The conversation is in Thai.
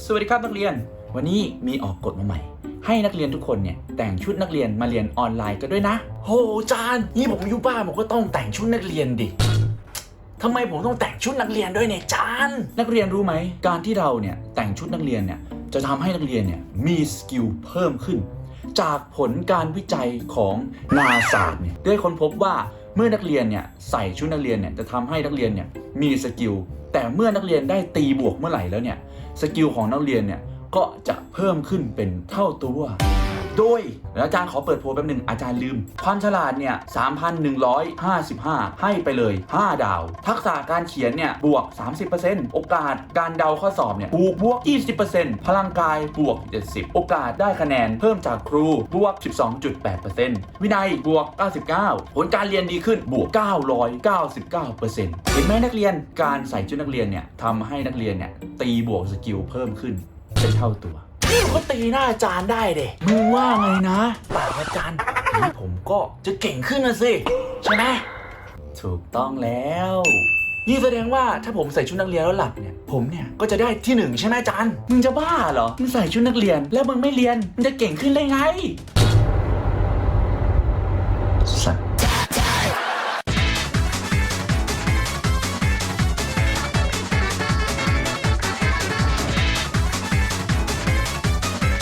สวัสดีครับนักเรียน วันนี้มีออกกฎมาใหม่ ให้นักเรียนทุกคนเนี่ยแต่งชุดนักเรียนมาเรียนออนไลน์กันด้วยนะโหจานนี่ผมอยู่บ้านผมก็ต้องแต่งชุดนักเรียนดิทำไมผมต้องแต่งชุดนักเรียนด้วยเนี่ยจานนักเรียนรู้ไหมการที่เราเนี่ยแต่งชุดนักเรียนเนี่ยจะทำให้นักเรียนเนี่ยมีสกิลเพิ่มขึ้น จากผลการวิจัยของนาซาเนี่ยได้ค้นพบว่า เมื่อนักเรียนเนี่ยใส่ชุดนักเรียนเนี่ยจะทำให้นักเรียนเนี่ยมีสกิลแต่เมื่อนักเรียนได้ตีบวกเมื่อไหร่แล้วเนี่ยสกิลของนักเรียนเนี่ยก็จะเพิ่มขึ้นเป็นเท่าตัว โดยแล้วอาจารย์ขอเปิดโพลแป๊บหนึ่งอาจารย์ลืม ความฉลาดเนี่ย 3,155 ให้ไปเลย 5 ดาว ทักษะการเขียนเนี่ย บวก 30%โอกาสการเดาข้อสอบเนี่ยบวกบวก 20%พลังกายบวก 70 โอกาสได้คะแนนเพิ่มจากครูบวก 12.8%วินัยบวก 99 ผลการเรียนดีขึ้นบวก 999%เห็นไหมนักเรียนการใส่ชุดนักเรียนเนี่ยทำให้นักเรียนเนี่ยตีบวกสกิลเพิ่มขึ้นเป็นเท่าตัว นี่ผมก็ตีหน้าอาจารย์ได้เด็มึงว่าไงนะเปล่าอาจารย์นี่ผมก็จะเก่งขึ้นนะสิ ใช่ไหมถูกต้องแล้วนี่แสดงว่าถ้าผมใส่ชุดนักเรียนแล้วหลับเนี่ยผมเนี่ยก็จะได้ที่หนึ่งใช่ไหมอาจารย์มึงจะบ้าเหรอมึงใส่ชุดนักเรียนแล้วมึงไม่เรียนมึงจะเก่งขึ้นได้ไงสัตว์